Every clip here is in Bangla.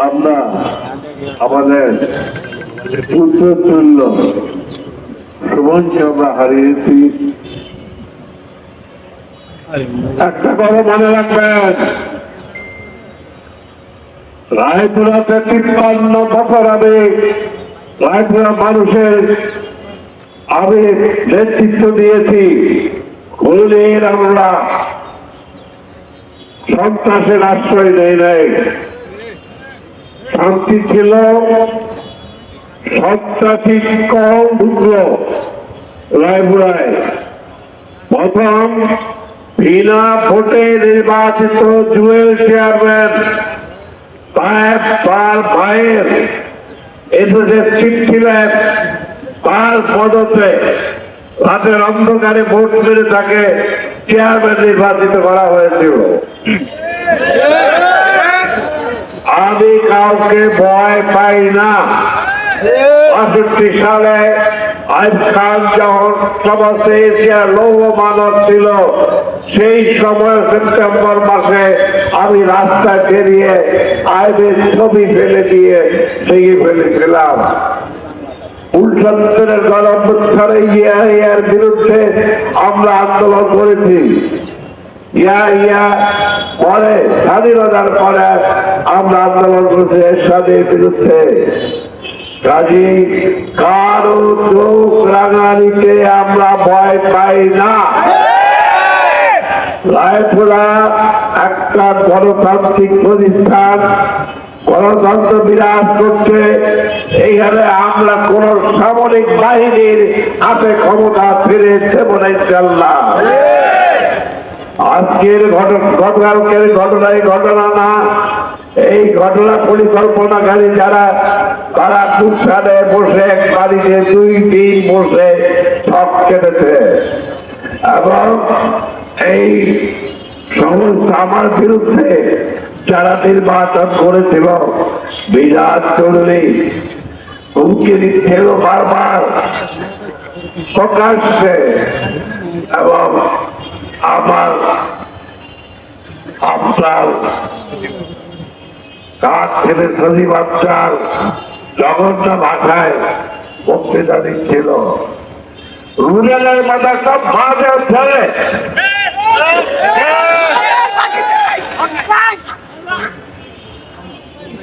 আমরা আমাদের পুত্র তুল্য সুমনকে আমরা হারিয়েছি একটা কথা মনে রাখবেন রায়পুরাতে তিপ্পান্ন বছর আগে রায়পুরা মানুষের আমি নেতৃত্ব দিয়েছি। কোনদিন আমরা সন্ত্রাসের আশ্রয় নেই নাই। শান্তি ছিল সন্ত্রাসী কম ঢুকলো রায়পুরায়। প্রথম বিনা ভোটে নির্বাচিত জুয়েল চেয়ারম্যান তার ভাইয়ের এসেছে ঠিক ছিলেন তার পদতে রাতের অন্ধকারে ভোট মেরে তাকে চেয়ারম্যান নির্বাচিত করা হয়েছিল। আমি কাউকে ভয় পাই না। বাষট্টি সালে আইব খান যখন সমাজে এশিয়ার লৌহ মানব ছিল, সেই সময় সেপ্টেম্বর মাসে আমি রাস্তায় বেরিয়ে আইবের ছবি ফেলে দিয়ে ভেঙে ফেলেছিলাম। উল্সত্তরের গণপুত্তরে ইয়া বিরুদ্ধে আমরা আন্দোলন করেছি। ইয়া ইয়া, পরে স্বাধীনতার পরে আমরা আন্দোলন করেছি এরশাদের বিরুদ্ধে। কাজী কারও চোখ রাঙানিতে আমরা ভয় পাই না। রায়পুরা একটা গণতান্ত্রিক প্রতিষ্ঠান গণতন্ত্র বিরাজ করছে এইখানে আমরা কোন সামরিক বাহিনীর হাতে ক্ষমতা ফিরে দেব না ইনশাল্লাহ আজকের গতকালকের ঘটনায় ঘটনা না, এই ঘটনা পরিকল্পনাকারী যারা, তারা কুসারে বসে বাড়িতে দুই দিন বসে ছক কেটেছে। এবং এই সমস্ত আমার বিরুদ্ধে যারা নির্বাচন করেছিল, বিরাট চৌধুরী হুমকি দিচ্ছিল বারবার। প্রকাশ্যে। এবং আমার আপনার কাজ ছেলে সজি বাচ্চার জঘন্য ভাষায় বক্তৃতা দিচ্ছিল। রুজালের মাথা সব ভাবে ছেড়ে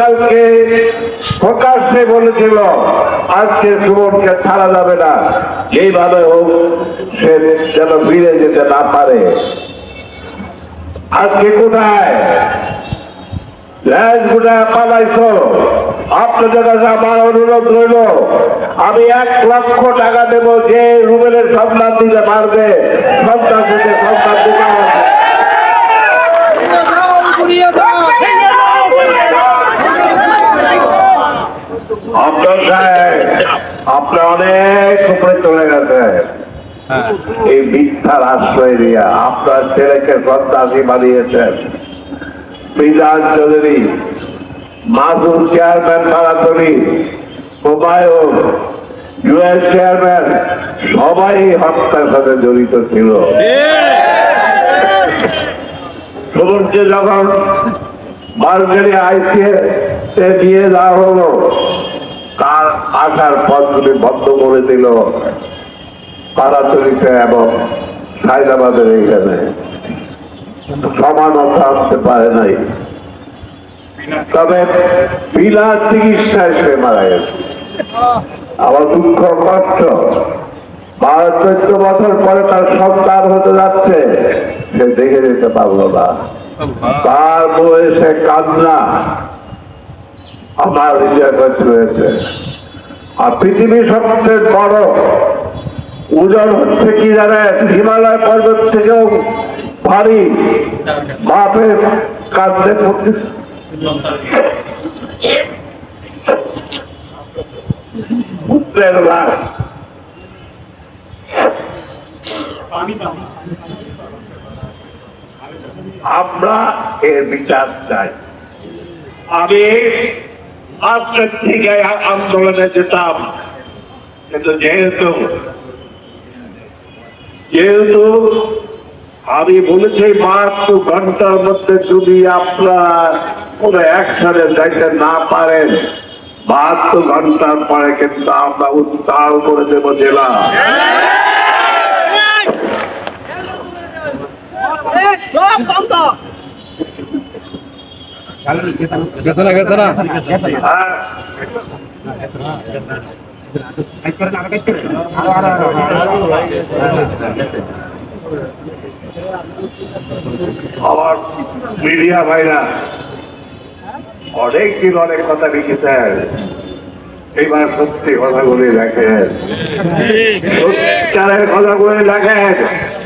কালকে প্রকাশ্যে বলেছিল, আজকে সুমনকে ছাড়া যাবে না। যেইভাবে হোক, সে যেন ফিরে যেতে না পারে। আজকে কোথায়? পালাইছো। আমার অনুরোধ রইল, আমি এক লক্ষ টাকা দেব যে রুবেলের সন্ধান দিতে পারবে। সন্তান সন্তান দিতে আপনি অনেক উপরে চলে গেছে। এই মিথ্যার আশ্রয় দিয়া আপনার ছেলেকে সন্ত্রাসী বানিয়েছেন। বিধান চৌধুরী মাসুর চেয়ারম্যান মারাতনি হুমায়ুন ইউএস চেয়ারম্যান সবাই হত্যার সাথে জড়িত ছিল। যখন মার্কেটে আইসিএ দিয়ে দেওয়া হলো তার আসার পথগুলি বন্ধ করে দিল পাড়াতলিতে এবং হায়দ্রাবাদের এইখানে। সমানতা আনতে পারে নাই। তবে বিনা চিকিৎসায় সে মারা গেছে। আমার দুঃখ কষ্ট। বারো চোদ্দ বছর পরে তার সন্তান হতে যাচ্ছে। সে দেখে যেতে পারল না। তার বয়সে কান্না। আমার কাছে রয়েছে আর পৃথিবীর সবচেয়ে বড়। ওজন হচ্ছে কি জানেন? হিমালয় পর্বত থেকেও ভারী বাপের কাঁধে পুত্রের আমরা এর বিচার চাই। আমি আজকের থেকে আন্দোলনে যেতাম। কিন্তু যেহেতু যেহেতু আমি বলেছি মাত্র ঘণ্টার মধ্যে যদি আপনার কোনো একসাথে যাইতে না পারেন, বাহাত্তর ঘণ্টার পরে কিন্তু আমরা উত্তাল করে দেবো জেলা। গেছে না গেছে না। হ্যাঁ আমার মিডিয়া ভাইরা অনেক দিন অনেক কথা লিখেছেন। এইবার সত্যি কথাগুলি লেখেন। সত্যিকারের কথাগুলি লেখেন।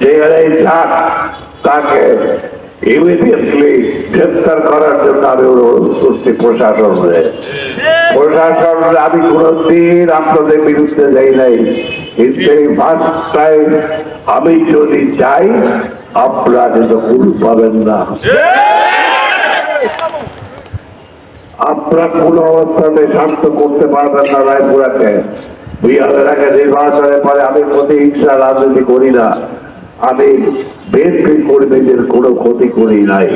যে এই যাক, তাকে ইমিডিয়েটলি গ্রেফতার করার জন্য আমি অনুরোধ করছি প্রশাসনকে প্রশাসন আমি কোনদিন আপনাদের বিরুদ্ধে যাই নাই। কিন্তু এই ভাষায় আমি যদি চাই আপনারা কিন্তু পাবেন না। আপনারা কোন অবস্থাতে শান্ত করতে পারবেন না রায়পুরাকে। বিহারের আগে নির্বাচনের পরে আমি রাজনীতি করি না। আমি বিএনপি কর্মীদের কোনো ক্ষতি করি নাই।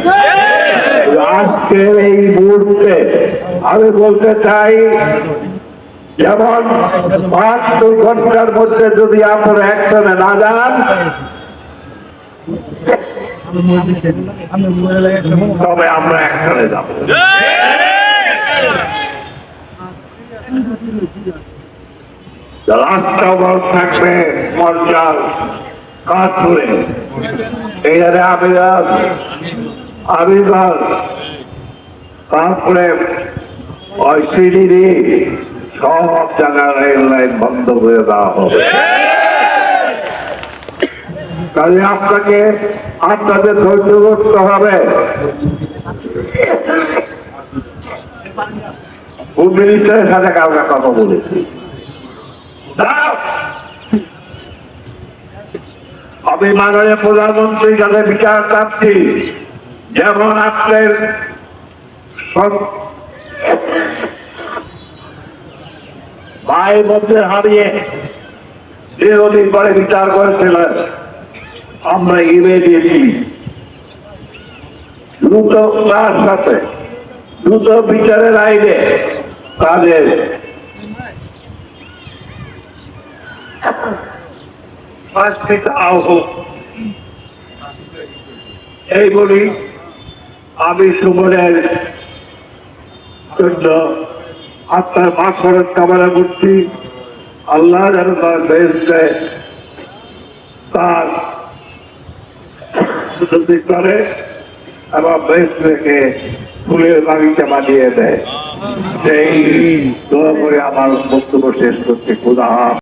আজকের এই মুহূর্তে আমি বলতে চাই যেমন পাঁচ দুই ঘণ্টার মধ্যে যদি আপনারা একসঙ্গে না যান তবে আমরা একসঙ্গে যাব। রাস্তা থাকবে মর্যাল কাজ করে এইখানে আবিরাজ আবির্ভাব। তারপরে ওই সিঁড়ি সব জায়গায় বন্ধ করে দেওয়া হবে। কাজে আপনাকে, আপনাদের ধৈর্য করতে হবে। হোম সাথে কালকে কথা বলেছি। আমি মাননীয় প্রধানমন্ত্রীর কাছে বিচার চাচ্ছি যেমন আপনার ভাই মধ্যে হারিয়ে দীর্ঘদিন পরে বিচার করেছিলেন, আমরা ইমিডিয়েটলি দ্রুত তার সাথে, দ্রুত বিচারের আইনে তাদের শাস্তি দেওয়া হোক এই বলি আমি সুমনের জন্য আত্মার মাঠ খরচ কামনা করছি। আল্লাহ যেন তার বেশ দেয় তার করে এবং রেখে ফুলের বাগিচা বানিয়ে দেয়। সেই দোয়া করে আমার বক্তব্য শেষ করতে খোদা।